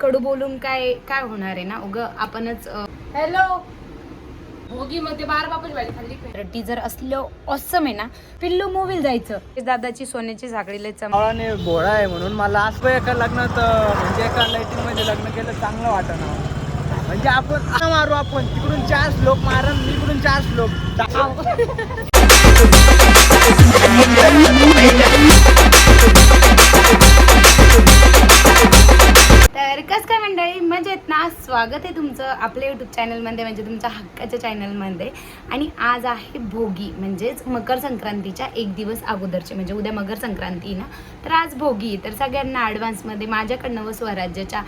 कडू बोलून काय काय होणार आहे ना? उग आपणच हॅलो? भोगी मध्ये बारा बापाची भाजी खाल्ली काय? टीजर असलं ऑसम आहे ना? पिल्लू मूवीला जायचं. ते दादाची सोन्याची साखळी लय चम आणि भोळा आहे म्हणून मला असं एका लग्नात म्हणजे एका लाईटिंगमध्ये लग्न केलं चांगलं वाटत म्हणजे आपण मारू आपण. तिकडून चार श्लोक मारा मी इकडून चार श्लोक. स्वागत आहे तुमचं आपल्या यूट्यूब चॅनलमध्ये म्हणजे तुमच्या हक्काच्या चॅनलमध्ये आणि आज आहे भोगी म्हणजेच मकर संक्रांतीच्या एक दिवस अगोदरचे म्हणजे उद्या मकर संक्रांती ना? तर आज भोगी तर सगळ्यांना ॲडव्हान्समध्ये माझ्याकडनं व स्वराज्याच्या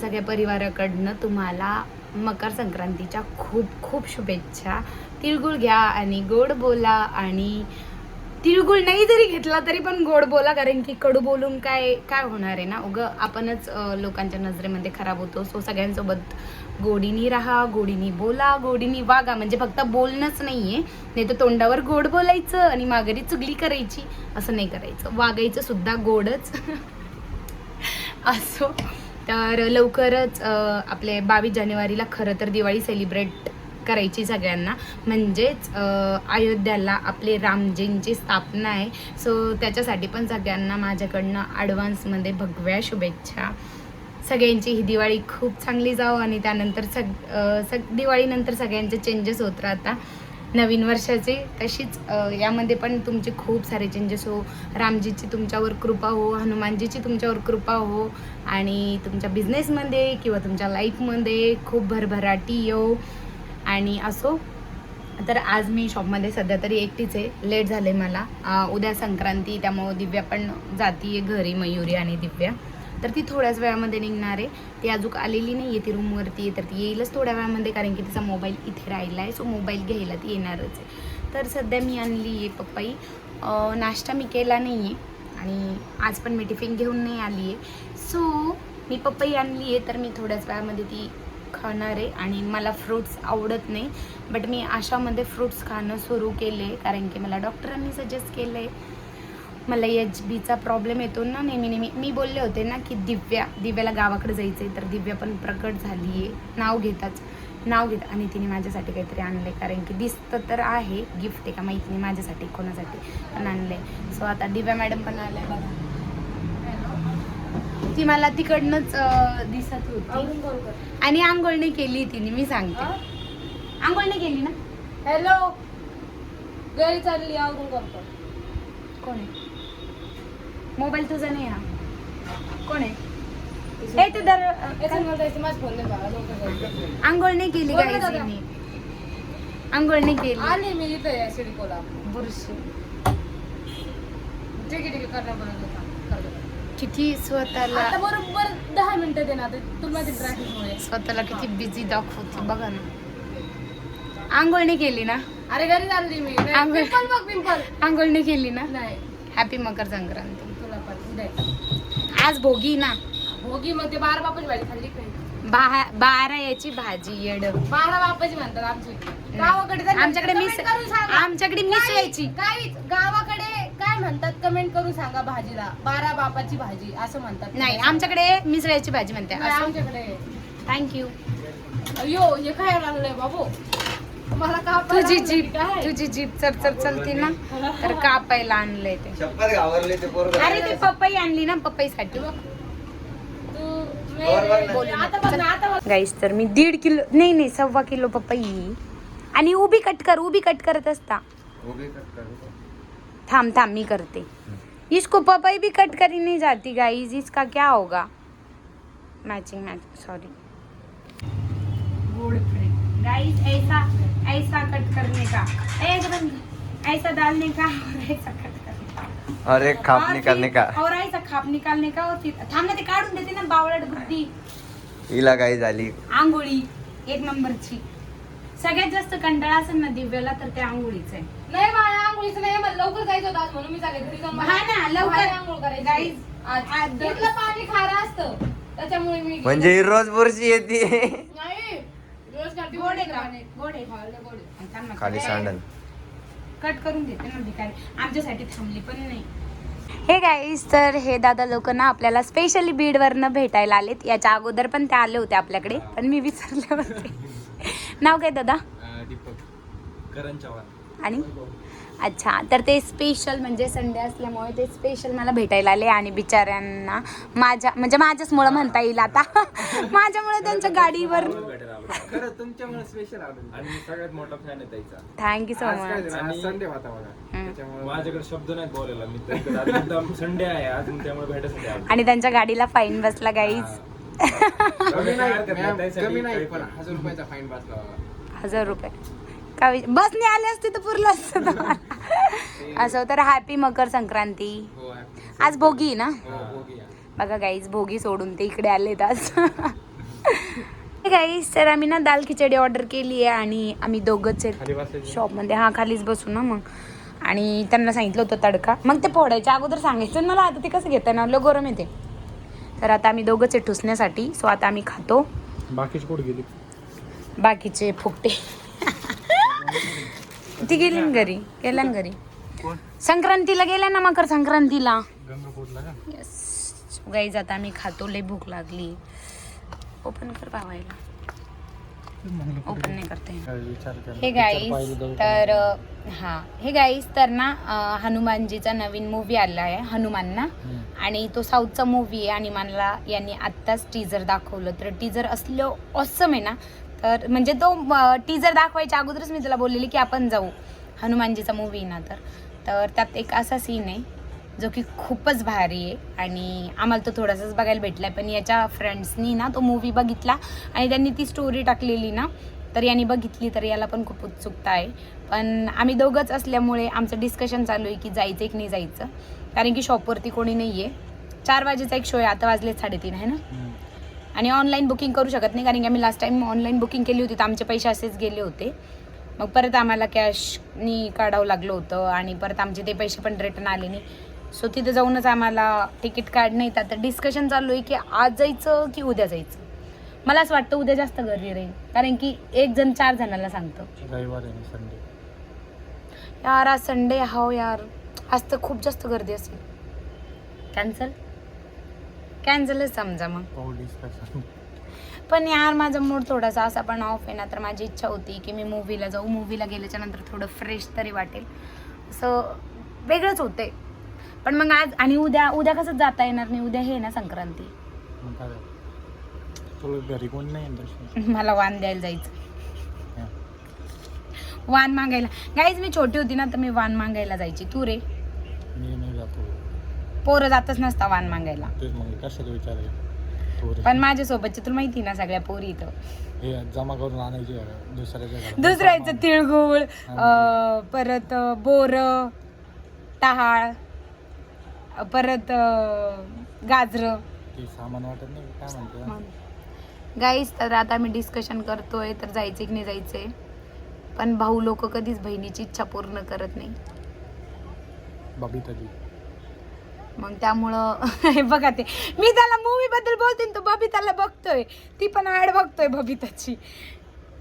सगळ्या परिवाराकडनं तुम्हाला मकर संक्रांतीच्या खूप खूप शुभेच्छा. तिळगुळ घ्या आणि गोड बोला आणि तिळगुळ नाही जरी घेतला तरी पण गोड बोला कारण की कडू बोलून काय काय होणार आहे ना? उग आपणच लोकांच्या नजरेमध्ये खराब होतो. सो सगळ्यांसोबत गोडीनी राहा गोडीनी बोला गोडीनी वागा. म्हणजे फक्त बोलणंच नाहीये. नाही तर तोंडावर गोड बोलायचं आणि माघारी चुगली करायची असं नाही करायचं. वागायचं सुद्धा गोडच. असो. तर लवकरच आपले बावीस जानेवारीला खरं तर दिवाळी सेलिब्रेट करायची सगळ्यांना. म्हणजेच अयोध्याला आपले रामजींची स्थापना आहे. सो त्याच्यासाठी पण सगळ्यांना माझ्याकडनं ॲडव्हान्समध्ये भगव्या शुभेच्छा. सगळ्यांची ही दिवाळी खूप चांगली जावं आणि त्यानंतर सग सग दिवाळीनंतर सगळ्यांचे चेंजेस होत राहता. नवीन वर्षाचे तशीच यामध्ये पण तुमचे खूप सारे चेंजेस हो. रामजीची तुमच्यावर कृपा हो हनुमानजीची तुमच्यावर कृपा हो आणि तुमच्या बिझनेसमध्ये किंवा तुमच्या लाईफमध्ये खूप भरभराटी येऊ आणि असो तर आज मी शॉपमध्ये सध्या तरी एकटीच आहे. लेट झाले मला. उद्या संक्रांती त्यामुळं दिव्या पण जातीये घरी मयुरी आणि दिव्या. तर ती थोड्याच वेळामध्ये निघणार आहे. ती अजून आलेली नाही आहे ती रूमवरती आहे तर ती येईलच थोड्या वेळामध्ये कारण की तिचा मोबाईल इथे राहिला आहे सो मोबाईल घ्यायला ती येणारच आहे. तर सध्या मी आणली आहे पप्पाई. नाश्ता मी केला नाही आहे आणि आज पण मी टिफिन घेऊन नाही आली आहे सो मी पप्पाई आणली आहे तर मी थोड्याच वेळामध्ये ती खाणार आहे आणि मला फ्रूट्स आवडत नाही. बट मी अशामध्ये फ्रूट्स खाणं सुरू केले. कारण की मला डॉक्टरांनी सजेस्ट केलं आहे मला एच बीचा प्रॉब्लेम येतो ना नेहमी नेहमी. मी बोलले होते ना की दिव्या दिव्याला गावाकडे जायचं आहे तर दिव्या पण प्रकट झाली आहे नाव घेताच नाव घेत आणि तिने माझ्यासाठी काहीतरी आणलं आहे कारण की दिसतं तर आहे गिफ्ट आहे का माहीत नाही माझ्यासाठी कोणासाठी पण आणलं आहे सो आता दिव्या मॅडम पण आल्या बघा. ती मला तिकडनंच अं, दिसत होती. आणि आंघोळ नाही केली तिने मी सांगते? आंघोळ नाही केली ना? हॅलो. घरी चालली आवरून करतो कोण आहे? मोबाईल तुझा नाही हा. कोण आहे? ए तू दर मला जायचं माझा फोन नाही बघा लवकर जायचं. आंघोळ नाही केली बोल ना दादा. आंघोळ नाही केली. आले मी इथे सिडकोला बुरशी. ठीक आहे ठीक आहे करणार बरोबर किती स्वतःला आता बरोबर दहा मिनिटं दे ना आता तुला स्वतःला किती बिझी दाखवते बघा ना. आंघोळ नाही केली ना? अरे घरी चालली मी. आंघोळ. पिंपल बघ पिंपल आंघोळ नाही केली ना? नाही. हॅपी मकर संक्रांती. तुला पण उद्या. आज भोगी ना? भोगी मध्ये बारा बापाची भाजी खाल्ली बा बारा याची भाजी येड. बारा बापाची म्हणतात आमची. गावाकडे तर आमच्याकडे comment मिस करून सांगा. आमच्याकडे मिस काहीच- यायची. काहीच. गावाकडे म्हणतात कमेंट करून सांगा भाजीला. बारा बापाची भाजी असं म्हणतात. नाही आमच्याकडे मिसळ्याची भाजी म्हणते नाही, असं. आमच्याकडे. थँक्यू अयो हे काय लागलंय बाबू? मला का तुझी जीप तुझी जीप चर चर चलती ना? तर कापायला आणलंय ते. घाबरले ते पोरग. अरे ते पपई आणली ना पपईसाठी. आता बघ ना आता बघ. गाईस तर मी दीड किलो नाही नाही सव्वा किलो पपई. आणि उभी कट कर उभी कट करत असता. उभी कट करू थांब थांब मी करते. इसको पपई भी कट करी नहीं जाती गाइस इसका क्या होगा? मैचिंग मैच सॉरी गाइस ऐसा ऐसा कट करने का. एक बंद ऐसा डालने का और ऐसा कट करने का. और एक खाप निकालने का. और ऐसा खाप निकालने का और फिर थांबना ते काढून देते ना बावळट बुद्धी. हिला काही झाली. आंघोळी एक नंबरची. सगळ्यात जास्त कंटाळा असेल ना दिव्याला तर त्या आंघोळीच आहे. नाही मला नाही मला लवकर जायचं होतं आज म्हणून मी चालले घरी जाऊन हा ना, लवकर. बाहेर आंघोळ करायची. Guys, आज आज- इथलं पाणी खारं असतं त्याच्यामुळे मी म्हणजे रोज बुरशी येते. नाही रोज करते गोड आहे का? पाणी. गोड आहे. हा, लय गोड आहे. थांब ना, खाली कट- सांडल. कट करून देते ना भिकारी. आमच्यासाठी थांबली पण नाही. हे गाईस तर हे दादा लोक ना आपल्याला स्पेशली बीडवरनं भेटायला आलेत. याच्या अगोदर पण ते आले होते आपल्याकडे पण मी विसरले होते. नाव काय दादा? दीपक. करण चव्हाण. आणि? अच्छा तर ते स्पेशल म्हणजे संडे असल्यामुळे ते स्पेशल मला भेटायला आले आणि बिचाऱ्यांना माझ्या म्हणजे माझ्याचमुळं म्हणता येईल आता. माझ्यामुळे त्यांच्या गाडीवर. खरं तुमच्यामुळे स्पेशल आलो आणि सगळ्यात मोठा फॅन आहे त्याचा थँक्यू सो मच माझ्याकडे शब्द नाहीत बोलायला. मी संडे आहे. मी त्यामुळे भेटायसाठी आणि त्यांच्या गाडीला फाईन बसला गाईज कमी नाही नाही, नाही पण. हजार रुपयाचा फाईन बसला बघा. हजार रुपये. का बसने आले असते तर पुरलं असतं तुम्हाला. असं तर हॅपी मकर संक्रांती. हो. आज भोगी आहे ना? हो. बघा गाईज भोगी सोडून ते इकडे आलेत आज. गाईज तर आम्ही ना दाल खिचडी ऑर्डर केली आहे आणि आम्ही दोघंच शॉपमध्ये हा खालीच बसू ना मग. आणि त्यांना सांगितलं होतं तडका. मग ते फोडायच्या अगोदर सांगायचं. मला आता ते कसं घेतं ना लो गरम येते. तर आता आम्ही दोघंच आहे ठुसण्यासाठी. सो आता आम्ही खातो. बाकीची कुठे गेली? बाकीचे फुकटे. ती गेली ना घरी गेल्या ना घरी. संक्रांतीला गेल्या ना मकर संक्रांतीला? गाईज आता आम्ही खातो लय भूक लागली. ओपन कर पावायला ओपन नाही करते हे गाईस तर हा. हे गाईस तर ना हनुमानजीचा नवीन मूवी आला आहे हनुमान ना आणि तो साऊथचा मूवी आहे. आणि मला यांनी आत्ताच टीजर दाखवलं. तर टीजर असलं ऑसम आहे ना तर म्हणजे तो टीजर दाखवायच्या अगोदरच मी तुला बोललेली की आपण जाऊ. हनुमानजीचा मूवी ना तर. तर त्यात एक असा सीन आहे जो की खूपच भारी आहे आणि आम्हाला तो थोडासाच बघायला भेटला पण याच्या फ्रेंड्सनी ना तो मूवी बघितला आणि त्यांनी ती स्टोरी टाकलेली ना तर यांनी बघितली तर याला पण खूप उत्सुकता आहे. पण आम्ही दोघंच असल्यामुळे आमचं डिस्कशन चालू आहे की जायचं की नाही जायचं. कारण की शॉपवरती कोणी नाही आहे चार वाजेचा एक शो आहे आता वाजले साडेतीन आहे ना? आणि ऑनलाईन बुकिंग करू शकत नाही कारण की आम्ही लास्ट टाइम ऑनलाईन बुकिंग केली होती तर आमचे पैसे असेच गेले होते. मग परत आम्हाला कॅशनी काढावं लागलं होतं आणि परत आमचे ते पैसे पण रिटर्न आले नाही. सो तिथे जाऊनच आम्हाला तिकीट काढणं येतात तर डिस्कशन चालू आहे की आज जायचं की उद्या जायचं? मला असं वाटतं उद्या जास्त गर्दी राहील. कारण की एक जण चार जणांना सांगतं. रविवार आहे संडे. यार आज संडे हो यार. आज तर खूप जास्त गर्दी असेल. कॅन्सल कॅन्सलच समजा मग. पण यार माझा मूड थोडासा असा पण ऑफ आहे ना तर माझी इच्छा होती की मी मूवीला जाऊ. मूवीला गेल्याच्यानंतर थोडं फ्रेश तरी वाटेल. असं वेगळंच होते पण मग आज आणि उद्या उद्या कसं जाता येणार नाही? उद्या हे ना संक्रांती. घरी कोण नाही मला वाण द्यायला जायचं. वाण मागायला. गाईज मी छोटी होती ना तर मी वाण मागायला जायची. तू रे? पोरं जातच नसता वाण मागायला. तेच मग कशाला विचार आहे. पण माझ्यासोबतचे तुला माहिती ना सगळ्या पोरी इथं. हे जमा करून आणायची आहे दुसऱ्याच्या घरात. दुसऱ्याचं तिळगुळ अं, परत बोर टहाळ अं, परत गाजर. ते सामान वाटत नाही काय म्हणते? गाईस तर आता आम्ही डिस्कशन करतोय तर जायचं की नाही जायचंय? पण भाऊ लोक कधीच बहिणीची इच्छा पूर्ण करत नाही. बबिताजी. मग त्यामुळं हे बघा ते. मी त्याला मूवी बद्दल बोलते तो बबिताला बघतोय. ती पण ऍड बघतोय बबिताची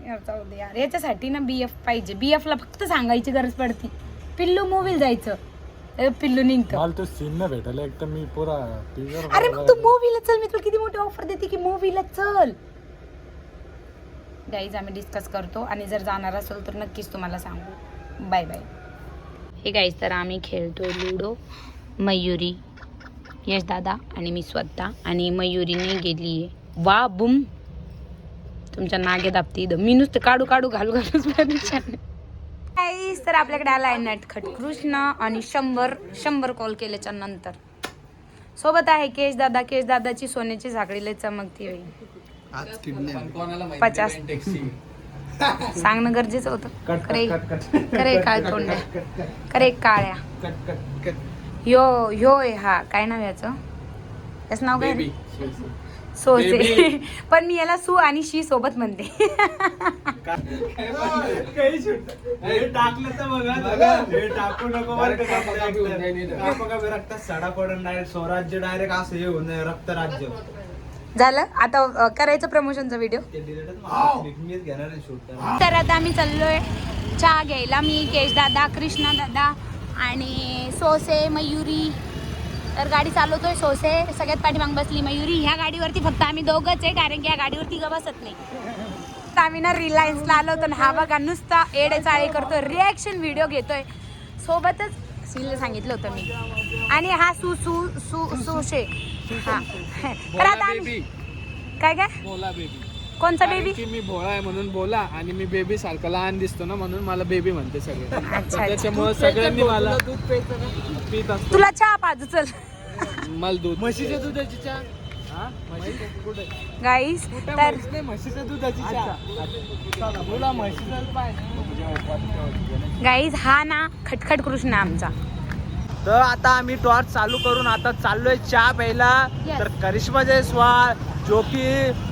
यार जाऊ दे यार. याच्यासाठी ना बी एफ पाहिजे. बी ला फक्त सांगायची गरज पडती. पिल्लू मूवीला जायचं. पिल्लू निघतं. मला तो सीन न भेटला. एक तर मी पुरा टीव्हीवर अरे मग तू मूवीला चल. मी तुला किती मोठी ऑफर देते की मूवीला चल. गाईज आम्ही डिस्कस करतो आणि जर जाणार असेल तर नक्कीच तुम्हाला सांगू. बाय बाय हे गाईज तर आम्ही खेळतोय लुडो मयुरी. यश दादा आणि मी स्वतः आणि मयुरीने गेली आहे. वा बुम. तुमच्या नागे दाबती इथं. मी नुसतं काढू काढू घालू घालूच तर आपल्याकडे आला आहे नटखट कृष्ण आणि शंभर शंभर कॉल केल्याच्यानंतर. सोबत आहे केश दादा. केश दादाची सोन्याची झाकडी लय चमकती होईल पचास. सांगणं गरजेचं होतं. करे करे काळ तोंड्या. करे काळ्या. ह्यो ह्यो आहे हा. काय नाव याचं? त्याचं नाव काय? सोसे पण मी याला सु आणि शी सोबत म्हणते. टाकलं तर बघा हे टाकू नको बरं का टाकलं. बघा बे, रक्तात सडा पडून डायरेक्ट स्वराज्य डायरेक्ट असं हे होऊन रक्त राज्य झालं? आता करायचं प्रमोशनचा व्हिडिओ ते डिलेटच मला मीच घेणार आहे शूट तर आता आम्ही चाललोय चहा घ्यायला. मी केश दादा कृष्णा दादा आणि सोसे मयुरी तर गाडी चालवतोय सोसे सगळ्यात पाठीमाग बसली मयुरी ह्या गाडीवरती फक्त आम्ही दोघंच आहे कारण की या गाडीवरती ग बसत नाही तर आम्ही ना रिलायन्सला आलो होतो ना हा बघा नुसता एडे चाळे करतोय रिॲक्शन व्हिडिओ घेतोय सोबतच सीलने सांगितलं होतं मी आणि हा सु सु सु सुशे हा तर आता आम्ही काय काय बोला बेबी कोणचा बेबी की मी भोळा आहे म्हणून बोला आणि मी बेबी सारखा लहान दिसतो ना म्हणून मला बेबी म्हणते सगळे. तर. त्याच्यामुळे सगळ्यांनी मला दूध पित असतो. तुला चहा पाजू चल. मला दूध. म्हशीच्या दुधाची चहा? कुठे? गाईस कुठे तर म्हैस? नाही, म्हशीच्या दुधाची चहा. म्हशीचं गाईज हा ना खटखट कृष्ण आमचा. तर आता आम्ही टॉर्च चालू करून आता चाललोय चहा प्यायला. तर करिश्मा जयस्वाल जो की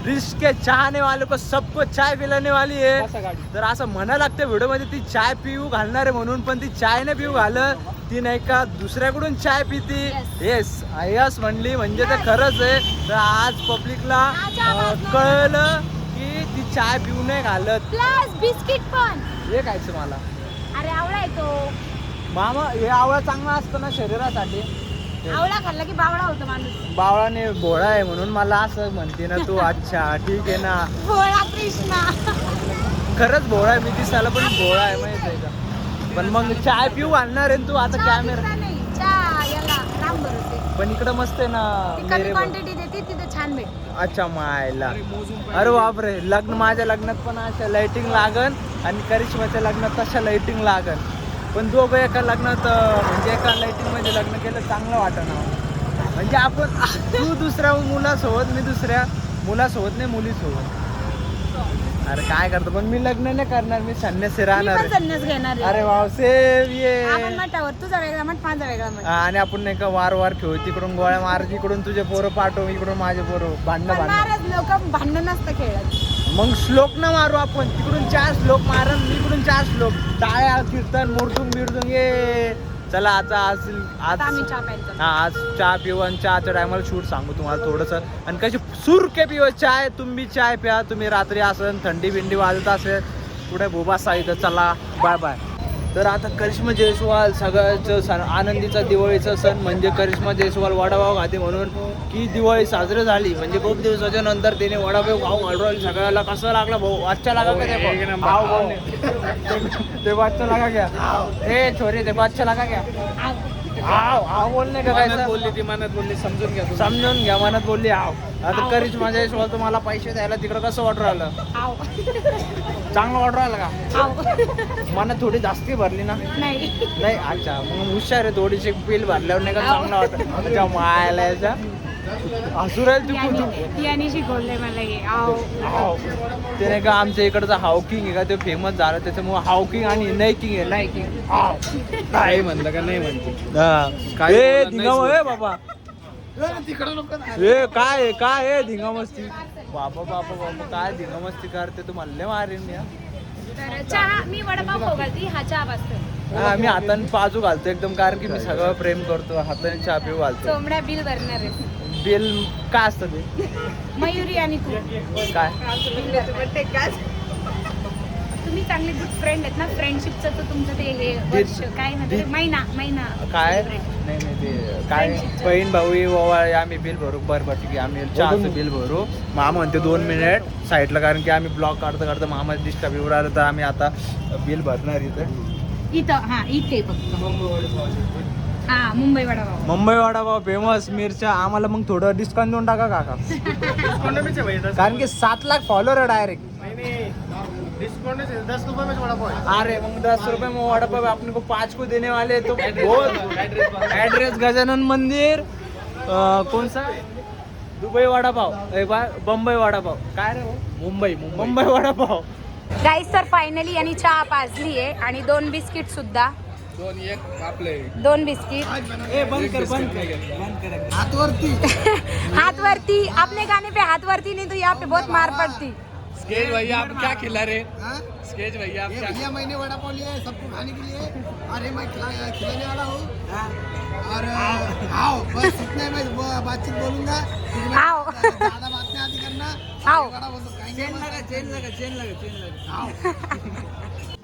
रिस्क के चाहने वाले को सबको चाय पिलाने वाली आहे तर असं म्हणा लागतं व्हिडिओमध्ये ती चाय पिऊ घालणार आहे म्हणून पण ती चाय नाही पिऊ घालत. ती नाही का दुसऱ्याकडून चाय पिती. Yes. येस यस म्हणली म्हणजे ते खरंच आहे. तर आज पब्लिकला कळलं की ती चाय पिऊ नाही घालत. प्लस बिस्किट पण. हे खायचं मला. अरे आवळा येतो मामा हे आवळा चांगला असतं ना शरीरासाठी. आवळा खाल्ला की बावळा होतो माणूस. बावळाने भोळा आहे म्हणून मला असं म्हणते ना तू अच्छा ठीक आहे ना. भोळा कृष्णा. खरंच भोळा आहे मी दिसायला पण भोळा आहे माहीत आहे का? पण मग चाय पिऊ आणणार आहे ना तू? आता कॅमेरा पिता नाही. चहा याला राम भरोसे. पण इकडं मस्त आहे ना ती कमी मेरे क्वांटिटी देते तिथे छान भेटते. अच्छा मायला. अरे बापरे लग्न माझ्या लग्नात पण अशा लाइटिंग लागन आणि करिश्माच्या लग्नात तशा लाइटिंग लागन. पण दोघं एका लग्नात म्हणजे एका लाइटिंगमध्ये लग्न केलं चांगलं वाटणार म्हणजे आपण तू दुसऱ्या मुलासोबत मी दुसऱ्या मुलासोबत नाही मुलीसोबत. अरे काय करतो पण मी लग्न नाही करणार मी संन्यासी राहणार. संन्यास घेणार. अरे वाव सेव ये. तुझा वेगळा मठ माझा वेगळा मठ आणि आपण नाही का वार वार खेळू तिकडून गोळ्या मार इकडून तुझे पोरं पाठव इकडून माझे पोरं भांडणं भांडणं. भांडण नसतं खेळत. मग श्लोक ना मारू आपण. तिकडून चार श्लोक मारन इकडून चार श्लोक. टाळ्या कीर्तन मोरटून बिरटून ये. चला आता आज आज हा आज चहा पिऊ आणि चहाच्या टायमाला शूट सांगू तुम्हाला थोडंसं. आणि कशी सुर के पिओ चाय तुम्ही चाय प्या. तुम्ही रात्री असेल थंडी बिंडी वाजत असेल. कुठे भोबा साहित्य चला. बाय बाय तर आता करिश्मा जयस्वाल सगळ्याचं सण आनंदीचा दिवाळीचा सण म्हणजे करिश्मा जयस्वाल वडापाव खाते म्हणून की दिवाळी साजरी झाली. म्हणजे खूप दिवसाच्या नंतर त्याने वडापाव खाऊ घालू राहिली सगळ्याला कसं लागला भाऊ? अच्छा लागा का ते भाऊ? बोलणे. ते अच्छा लागा क्या? ए छोरे ते अच्छा लागा हाव. बोलणे का काय बोलली ती मनात बोलली समजून घ्या समजून घ्या मनात बोलली हाव. आता करिश्मा जयस्वाल तुम्हाला पैसे द्यायला तिकडं कसं वाटू राहिलं? आव चांगलं वाटू राहिलं का? मनात थोडी जास्ती भरली ना? नाही. नाही? अच्छा. मग हुशार आहे थोडीशी बिल भरल्यावर नाही का चांगलं अच्छा मायला याच्या हसू राहील तू याने मला हे. ते नाही का आमच्या इकडचं हावकिंग आहे का? ते फेमस झालं त्याच्यामुळे हावकिंग आणि नाईकिंग आहे. नाईकिंग हाव काय म्हणलं का? नाही म्हणते काय बाबा. ए काय आहे, काय आहे? धिंगामस्ती बाबा बाबा बाबा काय धिंगामस्ती करते तू म्हणले मारेन या तर चहा मी वडापाव खाऊ घालते हा चहा वाजतो हा, मी हाताने पाजू घालतो एकदम कारण की मी सगळं प्रेम करतो हाताने चहा पिऊ घालतो. चोमड्या बिल भरणार आहे. बिल काय असतं ते? मयुरी आणि तू. काय? तुम्ही चांगले गुड फ्रेंड आहेत ना फ्रेंडशिपचं तर तुमचं ते हे वर्ष काय म्हणते महिना महिना. काय. नाही नाही ते काय? बहीण भाऊ आम्ही बिल भरू बरं बरं ठीक आहे आम्ही चहाचं बिल भरू. मामा म्हणते दोन मिनिट साईडला कारण की आम्ही ब्लॉक काढता काढता मामा डिस्टर्ब येऊ राहिलं तर आम्ही आता बिल भरणार इथं. इथं हा इथे फक्त. हा मुंबई वडापाव. मुंबई वडापाव फेमस मिरच्या आम्हाला मग थोडं डिस्काउंट देऊन टाका काका. कारण की सात लाख फॉलोअर अरे मग दस रुपये में वडापाव अपने को पाँच को देने वाले तो बहुत एड्रेस गजानन मंदिर कौन सा? दुबई वडापाव बंबई वडापाव काय रे हो? मुंबई मुंबई। वडापाव गाईस तर फायनली यांनी चहा पाजली आहे आणि दोन बिस्किट सुद्धा. दोन एक आपले. दोन बिस्किट. ए बंद कर बंद कर. बंद कर. हाथ वरती अपने गाने पे हाथ वरती नहीं तो यहाँ पे बहुत मार पड़ती. स्केच भैया आप क्या खिला रहे? स्केच भैया आप भैया मैंने वड़ा पाव लिया है सबको खाने के लिए। अरे मैं खिला खिलाने वाला हूँ। और आओ। बस इतने मैं बातचीत बोलूंगा। आओ। ज्यादा बात नहीं आती करना। आओ। चेन लगा चेन लगा चेन लगा चेन लगा।